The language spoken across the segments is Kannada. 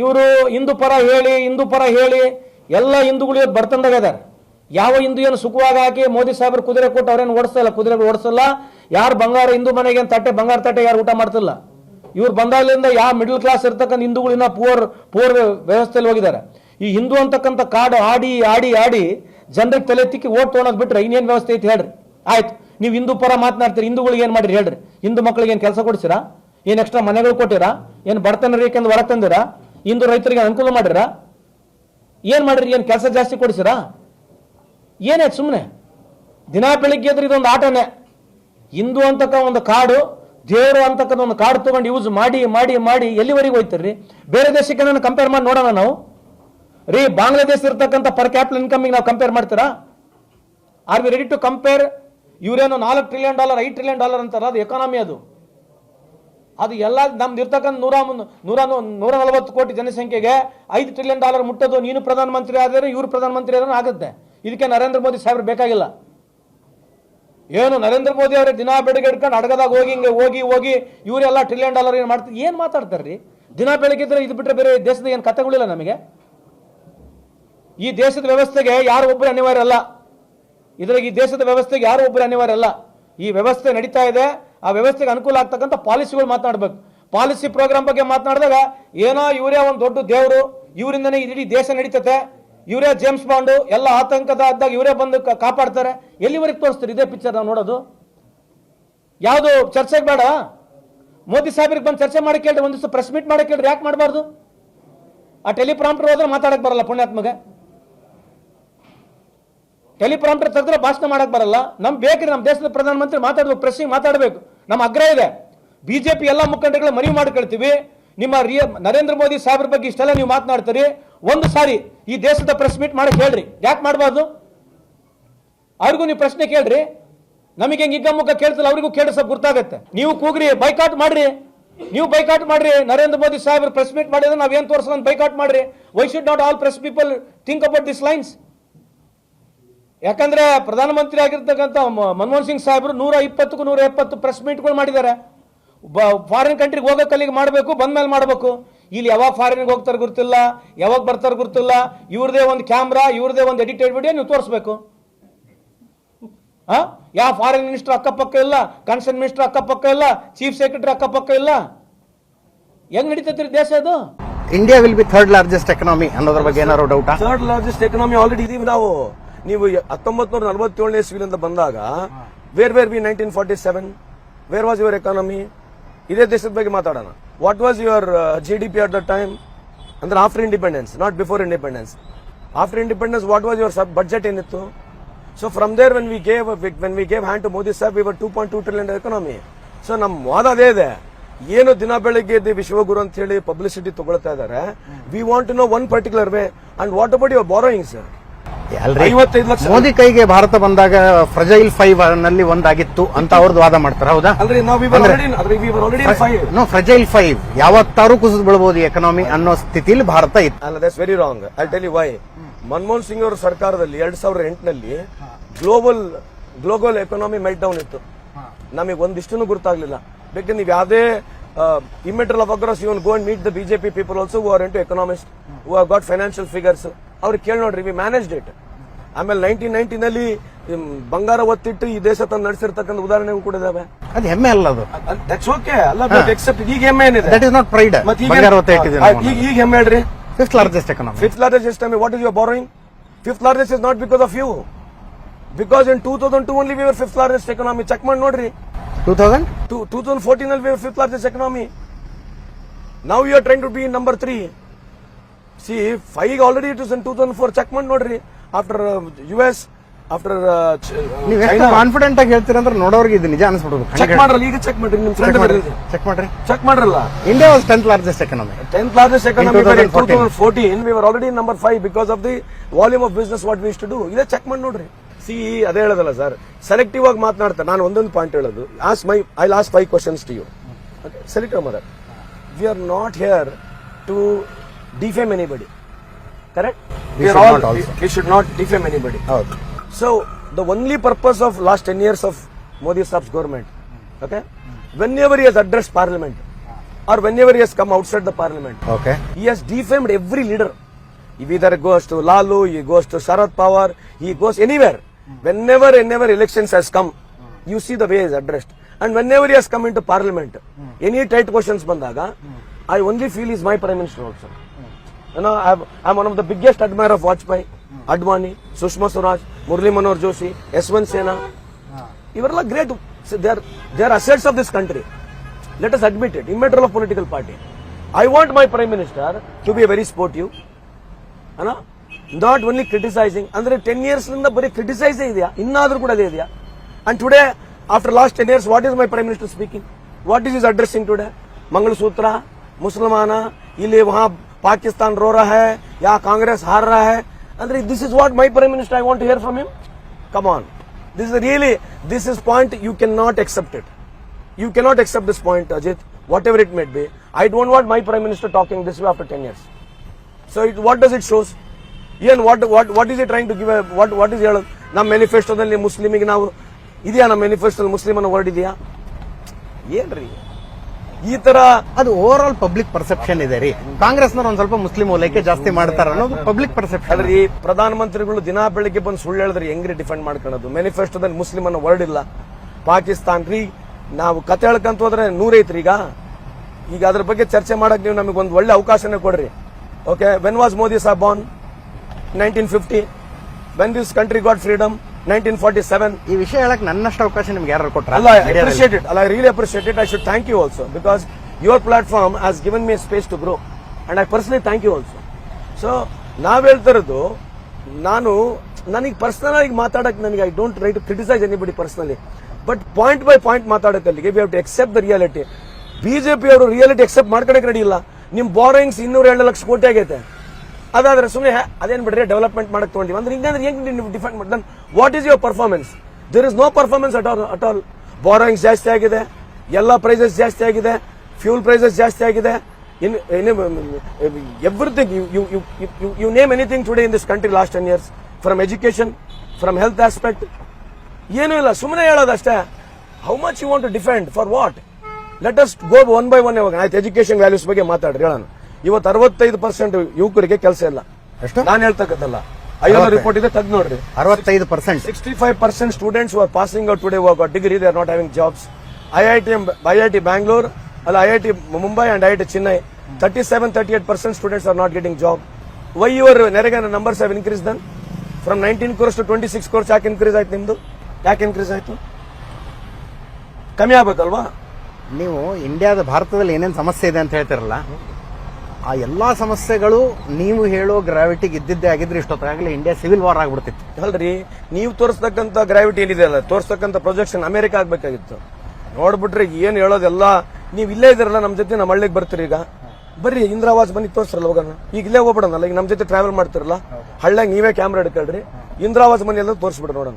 ಇವರು ಹಿಂದೂ ಪರ ಹೇಳಿ, ಹಿಂದೂ ಪರ ಹೇಳಿ, ಎಲ್ಲ ಹಿಂದೂಗಳು ಇವತ್ತು ಬಡತನದಾಗ ಇದಾರೆ ಯಾವ ಹಿಂದೂ ಏನು ಸುಖವಾಗಿ ಹಾಕಿ ಮೋದಿ ಸಾಹೇಬರು ಕುದುರೆ ಕೊಟ್ಟು ಅವ್ರೇನು ಓಡಿಸಲ್ಲ ಕುದುರೆಗಳು ಓಡಿಸಲ್ಲ ಯಾರು ಬಂಗಾರ ಹಿಂದೂ ಮನೆಗೆ ಏನು ತಟ್ಟೆ ಬಂಗಾರ ತಟ್ಟೆ ಯಾರು ಊಟ ಮಾಡ್ತಿಲ್ಲ. ಇವ್ರು ಬಂದಾಗಲಿಂದ ಯಾವ ಮಿಡಲ್ ಕ್ಲಾಸ್ ಇರ್ತಕ್ಕಂಥ ಹಿಂದೂಗಳಿನ ಪೂರ್ ಪೂರ್ ವ್ಯವಸ್ಥೆಯಲ್ಲಿ ಹೋಗಿದ್ದಾರೆ. ಈ ಹಿಂದೂ ಅಂತಕ್ಕಂಥ ಕಾಡು ಆಡಿ ಆಡಿ ಆಡಿ ಜನರಿಗೆ ತಲೆ ತಿಕ್ಕಿ ಓಟ್ ತೊಗೊಳೋದು ಬಿಟ್ರೆ ಇನ್ನೇನು ವ್ಯವಸ್ಥೆ ಐತಿ ಹೇಳ್ರಿ. ಆಯ್ತು, ನೀವು ಹಿಂದೂ ಪರ ಮಾತನಾಡ್ತೀರಿ, ಹಿಂದೂಗಳಿಗೆ ಏನು ಮಾಡಿರಿ ಹೇಳ್ರಿ. ಹಿಂದೂ ಮಕ್ಕಳಿಗೆ ಏನು ಕೆಲಸ ಕೊಡಿಸಿರಾ? ಏನು ಎಕ್ಸ್ಟ್ರಾ ಮನೆಗಳು ಕೊಟ್ಟಿರಾ? ಏನು ಬಡತನ ರೇಖೆಂದು ಹೊರ ತಂದಿರಾ? ಹಿಂದೂ ರೈತರಿಗೆ ಅನುಕೂಲ ಮಾಡಿರ ಏನು ಮಾಡಿರಿ ಏನು ಕೆಲಸ ಜಾಸ್ತಿ ಕೊಡಿಸಿರಾ ಏನಾಯ್ತು ಸುಮ್ಮನೆ ದಿನ ಬೆಳಿಗ್ಗೆ ಎದ್ರೆ ಇದೊಂದು ಆಟನೇ. ಹಿಂದೂ ಅಂತಕ್ಕ ಒಂದು ಕಾಡು, ದೇವರು ಅಂತಕ್ಕಂಥ ಒಂದು ಕಾಡು ತಗೊಂಡು ಯೂಸ್ ಮಾಡಿ ಮಾಡಿ ಮಾಡಿ ಎಲ್ಲಿವರೆಗೆ ಹೋಯ್ತಿರ್ರಿ? ಬೇರೆ ದೇಶಕ್ಕೆ ನಾನು ಕಂಪೇರ್ ಮಾಡಿ ನೋಡೋಣ ನಾವು. ರೀ, ಬಾಂಗ್ಲಾದೇಶ ಇರ್ತಕ್ಕಂಥ ಪರ್ ಕ್ಯಾಪಿಟಲ್ ಇನ್ಕಮಿಗೆ ನಾವು ಕಂಪೇರ್ ಮಾಡ್ತೀರಾ? Are we ready to compare ಇವರೇನು ನಾಲ್ಕು ಟ್ರಿಲಿಯನ್ ಡಾಲರ್ ಐದು ಟ್ರಿಲಿಯನ್ ಡಾಲರ್ ಅಂತಾರ ಅದು ಎಕಾನಮಿ ಅದು. ಅದು ಎಲ್ಲ ನಮ್ದು ಇರ್ತಕ್ಕಂಥ ನೂರ ನೂರ ನೂರ ನಲವತ್ತು ಕೋಟಿ ಜನಸಂಖ್ಯೆಗೆ ಐದು ಟ್ರಿಲಿಯನ್ ಡಾಲರ್ ಮುಟ್ಟೋದು ನೀನು ಪ್ರಧಾನಮಂತ್ರಿ ಆದರೆ ಇವರು ಪ್ರಧಾನಮಂತ್ರಿ ಆದ್ರೂ ಆಗುತ್ತೆ. ಇದಕ್ಕೆ ನರೇಂದ್ರ ಮೋದಿ ಸಾಹೇಬ್ರು ಬೇಕಾಗಿಲ್ಲ. ಏನು ನರೇಂದ್ರ ಮೋದಿ ಅವರೇ ದಿನ ಬೆಳಗ್ಗೆ ಹಿಡ್ಕೊಂಡು ಅಡಗದಾಗ ಹೋಗಿ ಹಿಂಗೆ ಹೋಗಿ ಹೋಗಿ ಇವರೆಲ್ಲ ಟ್ರಿಲಿಯನ್ ಡಾಲರ್ ಏನು ಮಾಡ್ತಾರೆ ಏನು ಮಾತಾಡ್ತಾರೆ ರೀ ದಿನ ಬೆಳಗ್ಗೆ ಇದು ಬಿಟ್ಟರೆ ಬೇರೆ ದೇಶದ ಏನು ಕಥೆಗಳಿಲ್ಲ ನಮಗೆ? ಈ ದೇಶದ ವ್ಯವಸ್ಥೆಗೆ ಯಾರು ಒಬ್ಬರು ಅನಿವಾರ್ಯ ಅಲ್ಲ. ಇದ್ರಾಗ ಈ ದೇಶದ ವ್ಯವಸ್ಥೆಗೆ ಯಾರು ಒಬ್ಬರು ಅನಿವಾರ್ಯ ಅಲ್ಲ. ಈ ವ್ಯವಸ್ಥೆ ನಡೀತಾ ಇದೆ. ಆ ವ್ಯವಸ್ಥೆಗೆ ಅನುಕೂಲ ಆಗ್ತಕ್ಕಂಥ ಪಾಲಿಸಿಗಳು ಮಾತನಾಡ್ಬೇಕು. ಪಾಲಿಸಿ ಪ್ರೋಗ್ರಾಮ್ ಬಗ್ಗೆ ಮಾತನಾಡಿದಾಗ ಏನೋ ಇವರೇ ಒಂದು ದೊಡ್ಡ ದೇವರು, ಇವರಿಂದನೇ ಇಡೀ ದೇಶ ನಡೀತತೆ, ಇವರೇ ಜೇಮ್ಸ್ ಬಾಂಡು, ಎಲ್ಲ ಆತಂಕದ ಆದಾಗ ಇವರೇ ಬಂದು ಕಾಪಾಡ್ತಾರೆ. ಎಲ್ಲಿವರೆಗೆ ತೋರಿಸ್ತಾರೆ ಇದೇ ಪಿಕ್ಚರ್ ನಾವು ನೋಡೋದು? ಯಾವುದು ಚರ್ಚೆಗೆ ಬೇಡ? ಮೋದಿ ಸಾಹೇಬ್ರಿಗೆ ಬಂದು ಚರ್ಚೆ ಮಾಡಿ ಕೇಳ್ರಿ ದಿವಸ ಪ್ರೆಸ್ ಮೀಟ್ ಮಾಡಿ ಕೇಳ್ರಿ, ಯಾಕೆ ಮಾಡಬಾರ್ದು? ಆ ಟೆಲಿಪ್ರಾಂಪ್ಟರ್ ಹೋದ್ರೆ ಮಾತಾಡಕ್ಕೆ ಬರಲ್ಲ ಪುಣ್ಯಾತ್ಮಗೆ. ಟೆಲಿಪ್ರಾಂಪ್ಟರ್ ತೆಗೆದ್ರೆ ಭಾಷಣ ಮಾಡಕ್ಕೆ ಬರಲ್ಲ. ನಮ್ಗೆ ಬೇಕ್ರಿ ನಮ್ಮ ದೇಶದ ಪ್ರಧಾನಮಂತ್ರಿ ಮಾತಾಡ್ಬೇಕು ಪ್ರೆಸ್ಸಿಗೆ ಮಾತಾಡಬೇಕು. ನಮ್ಮ ಆಗ್ರಹ ಇದೆ. ಬಿಜೆಪಿ ಎಲ್ಲ ಮುಖಂಡರುಗಳ ಮನವಿ ಮಾಡ್ಕೊಳ್ತೀವಿ ನಿಮ್ಮ ರಿಯ ನರೇಂದ್ರ ಮೋದಿ ಸಾಹೇಬ್ರ ಬಗ್ಗೆ ಇಷ್ಟೆಲ್ಲ ನೀವು ಮಾತನಾಡ್ತೀರಿ. ಒಂದು ಸಾರಿ ಈ ದೇಶದ ಪ್ರೆಸ್ ಮೀಟ್ ಮಾಡಿ ಹೇಳ್ರಿ. ಯಾಕೆ ಮಾಡಬಾರ್ದು? ಅವ್ರಿಗೂ ನೀವು ಪ್ರಶ್ನೆ ಕೇಳ್ರಿ. ನಮಗೆ ಹೆಂಗೆ ಹಿಗ್ಗ ಮುಖ ಕೇಳ್ತಿಲ್ಲ ಅವ್ರಿಗೂ ಕೇಳಿ ಸ್ವಲ್ಪ ಗೊತ್ತಾಗತ್ತೆ ನೀವು ಕೂಗ್ರಿ ಬೈಕಾಟ್ ಮಾಡ್ರಿ. ನೀವು ಬೈಕಾಟ್ ಮಾಡ್ರಿ. ನರೇಂದ್ರ ಮೋದಿ ಸಾಹೇಬ್ರು ಪ್ರೆಸ್ ಮೀಟ್ ಮಾಡಿದ್ರೆ ನಾವು ಏನ್ ತೋರಿಸೋದು ಬೈಕಾಟ್ ಮಾಡ್ರಿ. Why should not all press people think about this lines ಯಾಕಂದ್ರೆ ಪ್ರಧಾನಮಂತ್ರಿ ಆಗಿರ್ತಕ್ಕಂಥ ಮನಮೋಹನ್ ಸಿಂಗ್ ಸಾಹೇಬರು ನೂರ ಇಪ್ಪತ್ತಕ್ಕೂ ನೂರ ಎಪ್ಪತ್ತು ಪ್ರೆಸ್ ಮೀಟ್ಗಳು ಮಾಡಿದ್ದಾರೆ. ಫಾರಿನ್ ಕಂಟ್ರಿಗೆ ಹೋಗೋ ಕಲ್ಲಿಗೆ ಮಾಡಬೇಕು ಬಂದ್ಮೇಲೆ ಮಾಡಬೇಕು. ಇಲ್ಲಿ ಯಾವಾಗ ಫಾರಿನ್ಗೆ ಹೋಗ್ತಾರೆ ಗೊತ್ತಿಲ್ಲ ಯಾವಾಗ ಬರ್ತಾರೆ ಗೊತ್ತಿಲ್ಲ. ಇವ್ರದೇ ಒಂದು ಕ್ಯಾಮ್ರಾ ಇವ್ರದೇ ಒಂದು ಎಡಿಟೆಡ್ ವಿಡಿಯೋ ನೀವು ತೋರಿಸ್ಬೇಕು. ಹಾ? ಯಾವ ಫಾರಿನ್ ಮಿನಿಸ್ಟರ್ ಅಕ್ಕಪಕ್ಕ ಇಲ್ಲ ಕನ್ಸರ್ನ್ ಮಿನಿಸ್ಟರ್ ಅಕ್ಕಪಕ್ಕ ಇಲ್ಲ ಚೀಫ್ ಸೆಕ್ರೆಟರಿ ಅಕ್ಕಪಕ್ಕ ಇಲ್ಲ. ಹೆಂಗ್ ನಡೀತೈತ್ರಿ ದೇಶ ಅದು India will be third largest economy ಅನ್ನೋದ್ರ ಬಗ್ಗೆ ಏನಾದ್ರು doubt third largest economy already ಇದೀವಿ ನಾವು. ನೀವು ಹತ್ತೊಂಬತ್ ನೂರ ನಲವತ್ತೇಳನೇ ಇಸ್ವಿಲಿಂದ ಬಂದಾಗ where where be nineteen forty seven where was your economy ಇದೇ ದೇಶದ ಬಗ್ಗೆ ಮಾತಾಡೋಣ. What was your G D P at the time ಅಂದ್ರೆ after independence not before independence after independence what was your sub budget ಏನಿತ್ತು? So from there when we gave when we gave hand to Modi saab ಇವರ್ two point two trillion economy so ನಮ್ಮ ವಾದ ಅದೇ ಇದೆ. ಏನು ದಿನ ಬೆಳಿಗ್ಗೆ ಎದ್ದು ವಿಶ್ವಗುರು ಅಂತ ಹೇಳಿ ಪಬ್ಲಿಸಿಟಿ ತಗೊಳ್ತಾ ಇದಾರೆ. We want to know one particular way and what about your borrowing sir Modi ಕೈಗೆ ಭಾರತ ಬಂದಾಗ ಫ್ರಜೈಲ್ ಫೈವ್ನಲ್ಲಿ ಒಂದಾಗಿತ್ತು ಅಂತ ಅವ್ರದ್ದು ವಾದ ಮಾಡ್ತಾರೆ ಹೌದಾ? ನೋ ಫ್ರಜೈಲ್ ಫೈವ್ ಯಾವತ್ತಾರು ಕುಸಿದು ಬಿಡಬಹುದು ಎಕನಾಮಿ ಅನ್ನೋ ಸ್ಥಿತಿಲಿ ಭಾರತ ಇತ್ತು. ಅಲ್ಲ that's very wrong I tell you why Manmohan Singh ಅವರ ಸರ್ಕಾರದಲ್ಲಿ ಎರಡ್ ಸಾವಿರದ ಎಂಟನಲ್ಲಿ global global economy meltdown ಇತ್ತು. ನಮಗೆ ಒಂದಿಷ್ಟು ಗೊತ್ತಾಗ್ಲಿಲ್ಲ ಬೇಕಂದ್ರೆ ನೀವು ಯಾವುದೇ immaterial of agrees even go and meet the BJP people also who are into economist who have got financial figures ಅವ್ರಿಗೆ ಕೇಳಿ ನೋಡ್ರಿ ವಿ ಮ್ಯಾನೇಜ್ ಡೇಟ್ ಆಮೇಲೆ ನೈನ್ಟೀನ್ ನೈನ್ಟಿನಲ್ಲಿ ಬಂಗಾರ ಒತ್ತಿಟ್ಟು ಈ ದೇಶ ತಂದು ನಡೆಸಿರ್ತಕ್ಕಂಥ ಉದಾಹರಣೆ ಕೂಡ ಇದಾವೆ. ಅದು ಹೆಮ್ಮೆ ಅಲ್ಲ ಅದು. ದಟ್ಸ್ ಓಕೆ ಅಲ್ಲ ಬಟ್ ಎಕ್ಸೆಪ್ಟ್ ಈಗ ಹೆಮ್ಮೆ ಏನಿದೆ? ದಟ್ ಇಸ್ ಪ್ರೈಡ್ ಈಗ ಬಂಗಾರ ಈಗ ಈಗ ಹೆಮ್ಮೆ fifth largest economy fifth largest economy what is your borrowing fifth largest is not because of you because in two thousand two only we fifth largest economy check ಮಾಡಿ ನೋಡ್ರಿ. ಟೂ ತೌಸಂಡ್ ಅಲ್ಲಿ we fifth largest economy now you are trying to be number three number three. See, five already it is in 2004. Check ಮಾಡಿ ನೋಡ್ರಿ. ಆಫ್ಟರ್ ಯು ಎಸ್ ಆಫ್ಟರ್ ನೀವು ಎಷ್ಟು ಕಾನ್ಫಿಡೆಂಟ್ ಆಗಿ ಹೇಳ್ತೀರಂದ್ರೆ ನೋಡೋರ್ಗೆ ಇದು ನಿಜ ಅನ್ಸ್ಬಿಡ್ಬೇಕು. ಚೆಕ್ ಮಾಡ್ರಲ್ಲ ಈಗ ಚೆಕ್ ಮಾಡ್ರಿ ನಿಮ್ ಚೆಕ್ ಫ್ರೆಂಡ್ ಚೆಕ್ ಮಾಡ್ರಿ. Check ಮಾಡ್ರಲ್ಲ. India was tenth largest economy tenth largest economy but in 2014. 2014 we were already in number 5 because of the volume of business what we used to do. ಇದೇ ಚೆಕ್ ಮಾಡಿ ನೋಡ್ರಿ. ಸಿ ಅದೇ ಹೇಳೋದಲ್ಲ ಸರ್ ಸೆಲೆಕ್ಟಿವ್ ಆಗಿ ಮಾತನಾಡ್ತಾರೆ ನಾನು ಒಂದೊಂದು ಪಾಯಿಂಟ್ ಹೇಳೋದು. As my I last five questions to you selective matter we are not here to defame anybody. Correct? We should all, not also. we should not defame anybody. ಹೌದು So the only purpose of last 10 years of Modi Saab's government, okay, whenever he has addressed parliament, or whenever he has come outside the parliament. okay He has defamed every leader. He either goes to Lalu, he goes to Sharad Pawar, he goes anywhere. Whenever, whenever elections has come, you see the way he is addressed. And whenever he has come into parliament, any tight questions bandaga, I only feel he is my prime minister also. You know, I'm, I'm one of the biggest admirer of Vajpayee, Advani, Sushma Swaraj, Murli Manor Joshi, S1 Sena. Great they are they are assets of this country let us admit it immaterial of political party I want my prime minister to be very sportive ಅಲ್ಲ ನಾಟ್ ಓನ್ಲಿ ಕ್ರಿಟಿಸೈಸಿಂಗ್ ಅಂದ್ರೆ ಟೆನ್ ಇಯರ್ಸ್ನಿಂದ ಬರೀ ಕ್ರಿಟಿಸೈಸ್ ಇದೆಯಾ ಇನ್ನಾದ್ರೂ ಕೂಡ ಅದೇ ಇದೆಯಾ and today after last ten years what is my prime minister speaking what is is addressing today mangalsutra ಮುಸಲ್ಮಾನ ಇಲ್ಲಿ ವಹಾ पाकिस्तान रो रहा है, या कांग्रेस हार रहा है। अंदर this is what my prime minister I want hear from him come on this really this is point you can not accepted you can not accept this point Ajit whatever it made be I don't want my prime minister talking this way after ten years so it what does it shows in what what what is it trying to give what what is नम मेनिफेस्टोली मुस्लिम ना नम मेनिफेस्टो मुस्लिम वर्ड इदिया रही ಈ ತರ ಅದು ಓವರ್ ಆಲ್ ಪಬ್ಲಿಕ್ ಪರ್ಸೆಪ್ಷನ್ ಇದೆ ರೀ. ಕಾಂಗ್ರೆಸ್ನವ್ರು ಒಂದ್ ಸ್ವಲ್ಪ ಮುಸ್ಲಿಂ ಓಲೈಕೆ ಜಾಸ್ತಿ ಮಾಡ್ತಾರ ಅನ್ನೋದು ಪಬ್ಲಿಕ್ ಪರ್ಸೆಪ್ಷನ್ ಅಲ್ರಿ ಪ್ರಧಾನಮಂತ್ರಿಗಳು ದಿನಾ ಬೆಳಿಗ್ಗೆ ಬಂದು ಸುಳ್ಳು ಹೇಳಿದ್ರೆ ಹೆಂಗ್ರಿ ಡಿಫೆಂಡ್ ಮಾಡ್ಕೊಳ್ಳೋದು? ಮ್ಯಾನಿಫೆಸ್ಟೋದಲ್ಲಿ ಮುಸ್ಲಿಂ ಅನ್ನೋ ವರ್ಡ್ ಇಲ್ಲ. ಪಾಕಿಸ್ತಾನ್ ರೀ, ನಾವು ಕತೆ ಹೇಳ್ಕಂತ ಹೋದ್ರೆ ನೂರೈತ್ರಿ ಈಗ. ಈಗ ಅದ್ರ ಬಗ್ಗೆ ಚರ್ಚೆ ಮಾಡಕ್ ನೀವು ನಮಗೆ ಒಂದು ಒಳ್ಳೆ ಅವಕಾಶನೇ ಕೊಡ್ರಿ. Okay when was Modi saab born nineteen fifty when this country got freedom nineteen forty seven. ಈ ವಿಷಯ ಹೇಳಕ್ ನನ್ನಷ್ಟು ಅವಕಾಶ ನಿಮ್ಗೆ ಯಾರು ಕೊಟ್ಟರು ಅಲ್ಲ I appreciate it. Allah, I should appreciate you I because thank you also because your space to grow and I personally thank you also so ನಾವ್ ಹೇಳ್ತಾ ಇರೋದು ನಾನು ನನಗೆ ಪರ್ಸನಲ್ ಆಗಿ ಮಾತಾಡಕ್ ನನಗೆ I don't right to criticise anybody personally but point by point ಮಾತಾಡೋಕಲ್ಲಿಗೆ we have to accept the reality BJP ಅವರು ರಿಯಾಲಿಟಿ ಎಕ್ಸೆಪ್ಟ್ ಮಾಡ್ಕೊಳಕ್ ರೆಡಿ ಇಲ್ಲ. ನಿಮ್ ಬಾರೋಯಿಂಗ್ಸ್ ಇನ್ನೂರ ಎರಡು ಲಕ್ಷ ಕೋಟಿ ಆಗೈತೆ. ಅದಾದ್ರೆ ಸುಮ್ಮನೆ ಅದೇನ್ ಬಿಡ್ರಿ ಡೆವಲಪ್ಮೆಂಟ್ ಮಾಡಕ್ ತಗೊಂಡಿವಿ. ಅಂದ್ರೆ ಹಿಂಗಂದ್ರೆ ಹೆಂಗ್ ನೀವು defend what is your performance there is no performance at all at all borrowings ಜಾಸ್ತಿ ಆಗಿದೆ, ಎಲ್ಲ ಪ್ರೈಸಸ್ ಜಾಸ್ತಿ ಆಗಿದೆ ಫ್ಯೂಲ್ ಪ್ರೈಸಸ್ ಜಾಸ್ತಿ ಆಗಿದೆ. In everything you name anything today in this country last ten years from education from health aspect ಏನೂ ಇಲ್ಲ ಸುಮ್ಮನೆ ಹೇಳೋದಷ್ಟೇ. How much you want to defend for what let us go one by one ಇವಾಗ ಆಯ್ತು ಎಜುಕೇಶನ್ ವ್ಯಾಲ್ಯೂಸ್ ಬಗ್ಗೆ ಮಾತಾಡ್ರಿ, ಹೇಳೋಣ. ಇವತ್ತು ಅರವತ್ತೈದು ಪರ್ಸೆಂಟ್ ಯುವಕರಿಗೆ ಕೆಲಸ ಇಲ್ಲ. ಎಷ್ಟು? ನಾನು ಹೇಳ್ತಕ್ಕದಲ್ಲ ಐವತ್ತು ರಿಪೋರ್ಟ್ ಇದೆ ತೆಗ್ದು ನೋಡ್ರಿ. ಅರವತ್ತೈದು percent sixty five percent students are passing out today work degree they are not having jobs I I T I I T Bangalore ಅಲ್ಲಿ I I T Mumbai and I I T Chennai thirty seven thirty eight percent students are not getting job why your NREGA numbers have increase then from nineteen crores to twenty six crores ಯಾಕೆ ಇನ್ಕ್ರೀಸ್ ಆಯ್ತು ನಿಮ್ದು? ಯಾಕೆ ಇನ್ಕ್ರೀಸ್ ಆಯ್ತು? ಕಮ್ಮಿ ಆಗ್ಬೇಕಲ್ವಾ? ನೀವು ಇಂಡಿಯಾದ ಭಾರತದಲ್ಲಿ ಏನೇನು ಸಮಸ್ಯೆ ಇದೆ ಅಂತ ಹೇಳ್ತಿರಲ್ಲ ಆ ಎಲ್ಲ ಸಮಸ್ಯೆಗಳು ನೀವು ಹೇಳೋ ಗ್ರಾವಿಟಿಗೆ ಇದ್ದಿದ್ದೇ ಆಗಿದ್ರೆ ಇಷ್ಟೊತ್ತಾಗಲೇ ಇಂಡಿಯಾ ಸಿವಿಲ್ ವಾರ್ ಆಗ್ಬಿಡ್ತಿತ್ತು. ಅಲ್ರಿ ನೀವು ತೋರಿಸ್ತಕ್ಕಂಥ ಗ್ರಾವಿಟಿ ಏನಿದೆ ಅಲ್ಲ? ತೋರಿಸ್ತಕ್ಕಂಥ ಪ್ರೊಜೆಕ್ಷನ್ ಅಮೆರಿಕ ಆಗ್ಬೇಕಾಗಿತ್ತು. ನೋಡ್ಬಿಟ್ರೆ ಏನು ಹೇಳೋದೆಲ್ಲ ನೀವು ಇಲ್ಲೇ ಇದ್ರಲ್ಲ ನಮ್ಮ ಜೊತೆ ನಮ್ಮ ಹಳ್ಳಿಗೆ ಬರ್ತೀರಿ ಈಗ. ಬರ್ರಿ ಇಂದ್ರಾವಾಸ್ ಬನ್ನಿ ತೋರಿಸ್ರಲ್ಲ ಹೋಗೋಣ. ಈಗ ಇಲ್ಲೇ ಹೋಗ್ಬಿಡೋಣಲ್ಲ ಈಗ ನಮ್ಮ ಜೊತೆ ಟ್ರಾವೆಲ್ ಮಾಡ್ತಿರಲ್ಲ. ಹಳ್ಳಾಗ ನೀವೇ ಕ್ಯಾಮ್ರಾ ಹಿಡ್ಕೊಳ್ರಿ. ಇಂದ್ರಾವಾಸ್ ಮನೆ ಎಲ್ಲ ತೋರಿಸ್ಬಿಡ ನೋಡೋಣ.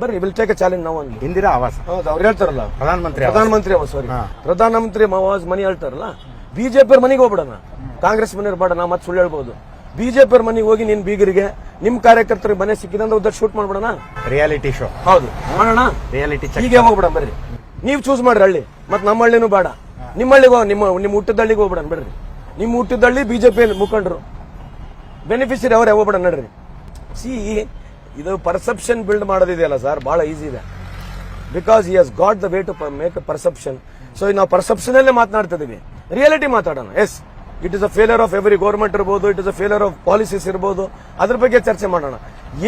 ಬರ್ರಿ ವಿಲ್ ಟೇಕ್ ಅ ಚಾಲೆಂಜ್ ನಾವು ಅಲ್ಲಿ ಇಂದಿರಾ ಆವಾಸ್ ಹೌದು ಅವ್ರು ಹೇಳ್ತಾರಲ್ಲ. ಪ್ರಧಾನಮಂತ್ರಿ ಪ್ರಧಾನಮಂತ್ರಿ ಸಾರಿ. ಪ್ರಧಾನಮಂತ್ರಿ ಆವಾಸ್ ಮನಿ ಹೇಳ್ತಾರಲ್ಲ. ಬಿಜೆಪಿ ಮನೆಗೆ ಹೋಗ್ಬಿಡೋಣ. ಕಾಂಗ್ರೆಸ್ ಮನೆಯವ್ರು ಬೇಡ ನಾ ಮತ್ತೆ ಸುಳ್ಳು ಹೇಳ್ಬೋದು. ಬಿಜೆಪಿ ಮನೆಗೆ ಹೋಗಿ ನಿನ್ ಬೀಗರಿಗೆ ನಿಮ್ ಕಾರ್ಯಕರ್ತರಿಗೆ ಮನೆ ಸಿಕ್ಕಿದಂದ್ರೆ ಉದ್ದ ಶೂಟ್ ಮಾಡ್ಬಿಡೋಣ? ರಿಯಾಲಿಟಿ ಶೋ ಹೌದು. ಮಾಡೋಣ? ರಿಯಾಲಿಟಿ ಹೀಗೆ ಹೋಗ್ಬಿಡೋಣ ಬರ್ರಿ. ನೀವು ಚೂಸ್ ಮಾಡ್ರಿ ಹಳ್ಳಿ. ಮತ್ತೆ ನಮ್ಮ ಹಳ್ಳಿನೂ ಬೇಡ. ನಿಮ್ಮ ಹಳ್ಳಿಗೆ ನಿಮ್ಮ ನಿಮ್ಮ ಹುಟ್ಟಿದ ಹಳ್ಳಿಗೆ ಹೋಗ್ಬಿಡೋಣ ಬಿಡ್ರಿ ನಿಮ್ಮ ಹುಟ್ಟಿದ ಹಳ್ಳಿ ಬಿಜೆಪಿ ಮುಖಂಡರು. ಬೆನಿಫಿಷರಿ ಅವರೇ ಹೋಗ್ಬಿಡೋಣ ನಡ್ರಿ. ಸಿ ಇದು ಪರ್ಸೆಪ್ಷನ್ ಬಿಲ್ಡ್ ಮಾಡೋದಿದೆಯಲ್ಲ ಸರ್ ಬಹಳ ಈಸಿ ಇದೆ. ಬಿಕಾಸ್ ಈ has got the way to make a perception so ನಾವು ಪರ್ಸೆಪ್ಷನ್ ಅಲ್ಲೇ ಮಾತನಾಡ್ತಿದೀವಿ. ರಿಯಾಲಿಟಿ ಮಾತಾಡೋಣ yes it is a failure of every government ಇರ್ಬೋದು it is a failure of policies ಇರ್ಬೋದು. ಅದ್ರ ಬಗ್ಗೆ ಚರ್ಚೆ ಮಾಡೋಣ.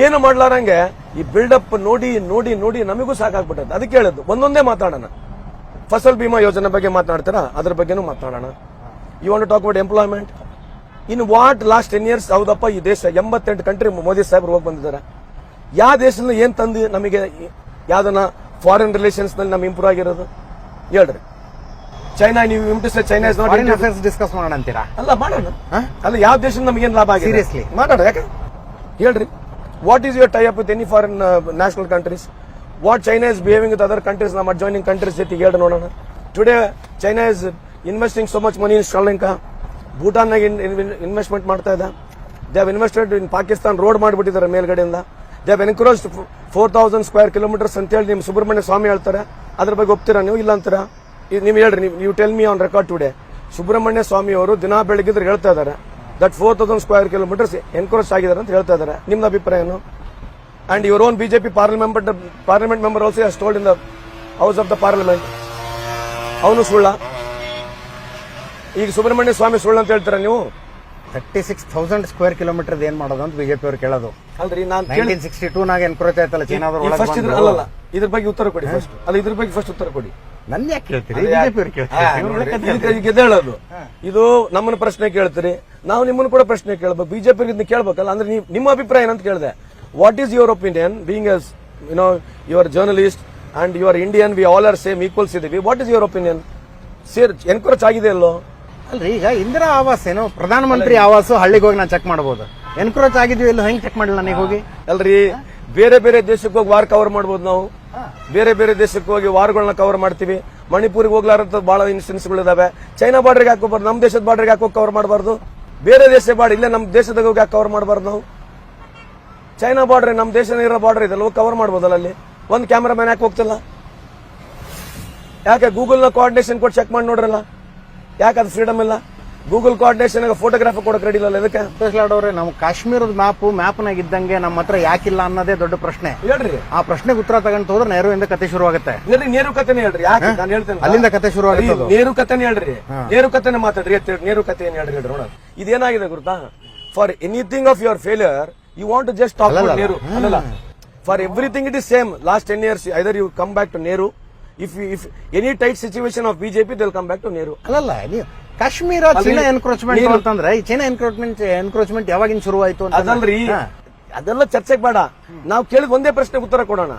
ಏನು ಮಾಡ್ಲಾರಂಗೆ, ಈ ಬಿಲ್ಡಪ್ ನೋಡಿ ನೋಡಿ ನೋಡಿ ನಮಗೂ ಸಾಕಾಗ್ಬಿಟ್ಟದ ಅದಕ್ಕೆ ಹೇಳಿದ್ದು ಒಂದೊಂದೇ ಮಾತಾಡೋಣ. ಫಸಲ್ ಬಿಮಾ ಯೋಜನೆ ಬಗ್ಗೆ ಮಾತನಾಡ್ತೀರಾ ಅದ್ರ ಬಗ್ಗೆನೂ ಮಾತನಾಡೋಣ you want talk about employment in what last ten years ಹೌದಪ್ಪ, ಈ ದೇಶ, ಎಂಬತ್ತೆಂಟು ಕಂಟ್ರಿ ಮೋದಿ ಸಾಹೇಬ್ರು ಹೋಗಿ ಬಂದಿದ್ದಾರೆ. ಯಾವ ದೇಶದಿಂದ ಏನ್ ತಂದು ನಮಗೆ, ಯಾವ್ದನ್ನ ಫಾರಿನ್ ರಿಲೇಷನ್ಸ್ನಲ್ಲಿ ನಮ್ ಇಂಪ್ರೂವ್ ಆಗಿರೋದು? ಹೇಳ್ರಿ. ಚೈನಾ ನೀವು interest China is not affairs discuss ಮಾಡೋಣ ಅಂತೀರಾ? ಅಲ್ಲ ಮಾಡೋಣ? ಅಲ್ಲ ಯಾವ ದೇಶದಿಂದ ನಮಗೇನು ಲಾಭ ಆಗಿದೆ? ಸೀರಿಯಸ್ಲಿ ಮಾಡೋಣ ಯಾಕೆ? ಹೇಳ್ರಿ. What is your tie up with any foreign national countries what China is behaving with other countries ನಮ್ಮ ಅಡ್ಜಾಯ್ನಿಂಗ್ ಕಂಟ್ರೀಸ್ ಜೊತೆ ಹೇಳಿ ನೋಡೋಣ. Today China is investing so much money in Sri Lanka investment ಮಾಡ್ತಾ ಇದೆ. They have invested in Pakistan road ಮಾಡಿಬಿಟ್ಟಿದ್ದಾರೆ ಮೇಲ್ಗಡೆಯಿಂದ. They have encroach four thousand square kilometres ಅಂತೇಳಿ ನಿಮ್ಮ ಸುಬ್ರಹ್ಮಣ್ಯ ಸ್ವಾಮಿ ಹೇಳ್ತಾರೆ. ಅದ್ರ ಬಗ್ಗೆ ಒಪ್ತೀರಾ ನೀವು? ಇಲ್ಲ ಅಂತೀರಾ? ನೀವು ಹೇಳ್ರಿ ನೀವು tell me on record today Subrahmanya Swamy ಅವರು ದಿನ ಬೆಳಗಿದ್ರೆ ಹೇಳ್ತಾ ಇದ್ದಾರೆ that four thousand square kilometres encroach ಆಗಿದ್ದಾರೆ ಅಂತ ಹೇಳ್ತಾ ಇದ್ದಾರೆ ನಿಮ್ದು ಅಭಿಪ್ರಾಯ ಏನು? And your own BJP parliament parliament member also has told in the house of the parliament ಅವನು ಸುಳ್ಳ? ಈಗ ಸುಬ್ರಹ್ಮಣ್ಯ ಸ್ವಾಮಿ ಸುಳ್ಳು ಅಂತ ಹೇಳ್ತಾರೆ ನೀವು? Thirty six thousand square kilometre ಏನ್ ಮಾಡೋದು ಅಂತ ಬಿಜೆಪಿ ಅವ್ರು ಕೇಳೋದು. ಅಲ್ರಿ ನಾನು ಸಿಕ್ಸ್ಟಿ ಟೂ ನಾಗ ಎನ್ಕ್ರೋಚ್ ಆಯ್ತಲ್ಲ ಚೀನಾದವ್ರು ಫಸ್ಟ್ ಇದ್ರ ಇದ್ರ ಬಗ್ಗೆ ಉತ್ತರ ಕೊಡಿ ಫಸ್ಟ್ ಅಲ್ಲ ಇದ್ರ ಬಗ್ಗೆ ಫಸ್ಟ್ ಉತ್ತರ ಕೊಡಿ. ನನ್ ಯಾಕೆ ಕೇಳ್ತೀರಿ? ಬಿಜೆಪಿ ಅವ್ರು ಕೇಳ್ತಾರೆ? ಇದಕ್ಕೆ- ಇದಕ್ಕೆ ಹೇಳೋದು ಇದು ನಮ್ಮನ್ನ ಪ್ರಶ್ನೆ ಕೇಳ್ತೀರಿ. ನಾವು ನಿಮ್ಮನ್ನು ಕೂಡ ಪ್ರಶ್ನೆ ಕೇಳಬೇಕು. ಬಿಜೆಪಿ ಕೇಳಬೇಕಲ್ಲ ಅಂದ್ರೆ ನಿಮ್ಮ ಅಭಿಪ್ರಾಯ ಏನಂತ ಕೇಳಿದೆ? What is your opinion being as you know your journalist and your Indian we all are same equals ಇದೀವಿ what is your opinion share encroach ಆಗಿದೆ ಅಲ್ಲೋ ಅಲ್ರಿ ಈಗ ಇಂದಿರಾ ಆವಾಸ್ ಏನು ಪ್ರಧಾನಮಂತ್ರಿ ಆವಾಸ್ ಹಳ್ಳಿಗೆ ಹೋಗಿ ನಾನು ಚೆಕ್ ಮಾಡಬಹುದು ಎನ್ಕ್ರೋಚ್ ಆಗಿದ್ವಿ ಇಲ್ಲೋ ಹೆಂಗ್ ಚೆಕ್ ಮಾಡಿಲ್ಲ ನನಗೆ ಹೋಗಿ? ಅಲ್ರಿ ಬೇರೆ ಬೇರೆ ದೇಶಕ್ಕೆ ಹೋಗಿ ವಾರ್ ಕವರ್ ಮಾಡಬಹುದು ನಾವು. ಬೇರೆ ಬೇರೆ ದೇಶಕ್ಕೆ ಹೋಗಿ ವಾರ್ಗಳನ್ನ ಕವರ್ ಮಾಡ್ತೀವಿ. ಮಣಿಪುರಿಗೆ ಹೋಗ್ಲಾರಂತ ಬಹಳ ಇನ್ಸಿಡೆನ್ಸ್ಗಳಿದಾವೆ ಚೈನಾ ಬಾರ್ಡರ್ಗೆ ಹಾಕೋಬಾರ್ದು ನಮ್ಮ ದೇಶದ ಬಾರ್ಡರ್ಗೆ ಹಾಕಿ ಕವರ್ ಮಾಡಬಾರ್ದು. ಬೇರೆ ದೇಶ ಬಾರ್ಡರ್ ಇಲ್ಲೇ ನಮ್ಮ ದೇಶದಾಗ ಹೋಗಿ ಕವರ್ ಮಾಡಬಾರ್ದು ನಾವು? ಚೈನಾ ಬಾರ್ಡರ್ ನಮ್ಮ ದೇಶದ ಇರೋ ಬಾರ್ಡರ್ ಇದೆಲ್ಲ ಹೋಗಿ ಕವರ್ ಮಾಡ್ಬೋದಲ್ಲ ಅಲ್ಲಿ ಒಂದು ಕ್ಯಾಮ್ರಾ ಮ್ಯಾನ್ ಯಾಕೆ ಹೋಗ್ತಿಲ್ಲ? ಯಾಕೆ ಗೂಗಲ್ನ ಕೋಆರ್ಡಿನೇಷನ್ ಕೊಟ್ಟು ಚೆಕ್ ಮಾಡಿ ನೋಡ್ರಲ್ಲ? ಯಾಕೆ ಅದು ಫ್ರೀಡಮ್ ಇಲ್ಲ? ಗೂಗಲ್ ಕೋಆರ್ಡಿನೇಷನ್ ಫೋಟೋಗ್ರಾಫ್ ಕೊಡಕ್ ರೆಡಿ ಇಲ್ಲ ಇದಕ್ಕೆ ಲಾಡ್ ಅವ್ರೆ ನಮ್ ಕಾಶ್ಮೀರದ ಮ್ಯಾಪ್ ಮ್ಯಾಪ್ನಾಗ ಇದ್ದಂಗೆ ನಮ್ಮ ಹತ್ರ ಯಾಕಿಲ್ಲ ಅನ್ನೋದೇ ದೊಡ್ಡ ಪ್ರಶ್ನೆ. ಹೇಳ್ರಿ. ಆ ಪ್ರಶ್ನೆಗೆ ಉತ್ತರ ತಗೊಂಡ್ ಹೋದ್ರೆ ನೆಹರುವಿಂದ ಕತೆ ಶುರುವಾಗುತ್ತೆ. ಹೇಳ್ರಿ ನೇರು ಕಥೆನೇ ಹೇಳ್ರಿ. ಯಾಕೆ? ನಾನು ಹೇಳ್ತೇನೆ ಅಲ್ಲಿಂದ ಕತೆ ಅದು. ನೇರು ಕಥೆನೇ ಹೇಳ್ರಿ. ನೇರು ಕಥೆನೇ ಮಾತಾಡ್ರಿ. ಅಂತ ನೇರು ಕಥೆ ಏನ್ ಹೇಳ್ರಿ ಹೇಳ್ರಿ ನೋಡೋಣ. ಇದೇನಾಗಿದೆ ಗುರುತಾ? For anything of your failure you want to just talk. Nehru. ಅಲ್ಲಲ್ಲ. For everything it is same last ten years either you come back to Nehru if if any tight situation of BJP they'll come back to Nehru ಅಲ್ಲಲ್ಲ ಕಾಶ್ಮೀರ ಚೀನಾ ಎನ್ಕ್ರೋಚ್ಮೆಂಟ್ ಅಂತಂದ್ರೆ ಈ ಚೀನಾ ಎನ್ಕ್ರೋಚ್ಮೆಂಟ್ ಎನ್ಕ್ರೋಚ್ಮೆಂಟ್ ಯಾವಾಗಿನ ಅದಲ್ರಿ. ಹಾ. ಅದೆಲ್ಲ ಚರ್ಚೆಗೆ ಬೇಡ. ನಾವು ಕೇಳಿದ ಒಂದೇ ಪ್ರಶ್ನೆ ಉತ್ತರ ಕೊಡೋಣ.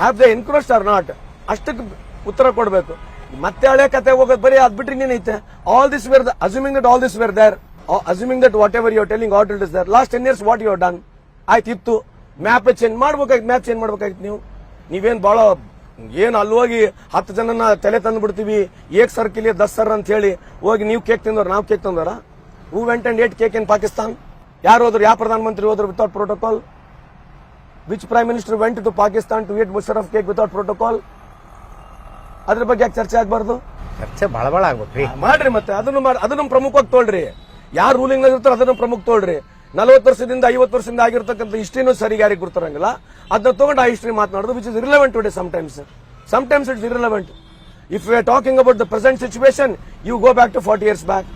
Have the encroach are not ಅಷ್ಟಕ್ಕೆ ಉತ್ತರ ಕೊಡಬೇಕು. ಮತ್ತೆ ಹಳೆ ಕತೆ ಹೋಗೋದು ಬರೀ ಅದ್ ಬಿಟ್ರಿ ಏನೈತೆ all this were assuming that all this were there assuming that whatever you telling at it is there last ten years what you done ಆಯ್ತು ಇತ್ತು. ಮ್ಯಾಪ್ ಚೇಂಜ್ ಮಾಡ್ಬೇಕಾಗಿತ್ತು ಮ್ಯಾಪ್ ಚೇಂಜ್ ಮಾಡ್ಬೇಕಾಗಿತ್ತು ನೀವು. ನೀವೇನ್ ಬಹಳ ಏನ್ ಅಲ್ಲಿ ಹೋಗಿ ಹತ್ತು ಜನನ ತಲೆ ತಂದು ಬಿಡ್ತೀವಿ? ಏಕ್ ಸರ್ಕಿಲ್ ದಸ್ ಸರ್ ಅಂತ ಹೇಳಿ ಹೋಗಿ ನೀವು ಕೇಕ್ ತಿಂದವ್ರು ನಾವು cake ತಂದವರ? Who went and ate cake in Pakistan ಯಾರು ಹೋದ್ರು? ಯಾವ ಪ್ರಧಾನಮಂತ್ರಿ ಹೋದ್ರು without protocol which prime minister went to Pakistan to eat Musharraf cake without protocol ಅದ್ರ ಬಗ್ಗೆ ಯಾಕೆ ಚರ್ಚೆ ಆಗ್ಬಾರ್ದು? ಚರ್ಚೆ ಬಹಳ ಬಹಳ ಆಗ್ಬೇಕ್ರಿ ಮಾಡ್ರಿ ಮತ್ತೆ. ಅದನ್ನು ಮಾಡಿ ಅದನ್ನು ಪ್ರಮುಖವಾಗಿ ತೋಳ್ರಿ. ಯಾರು ರೂಲಿಂಗ್ ಇರ್ತಾರೋ ಅದನ್ನು ಪ್ರಮುಖ ತೋಳ್ರಿ. ನಲವತ್ತು ವರ್ಷದಿಂದ, ಐವತ್ತು ವರ್ಷದಿಂದ ಆಗಿರ್ತಕ್ಕಂಥ ಹಿಸ್ಟ್ರಿನೂ ಸರಿ ಯಾರಿಗೆ ಗುರ್ತಾರಂಗಿಲ್ಲ. ಅದನ್ನ ತಗೊಂಡು ಆ history ಮಾತನಾಡೋದು which is relevant today sometimes sometimes it's irrelevant if you are talking about the present situation you go back to forty years back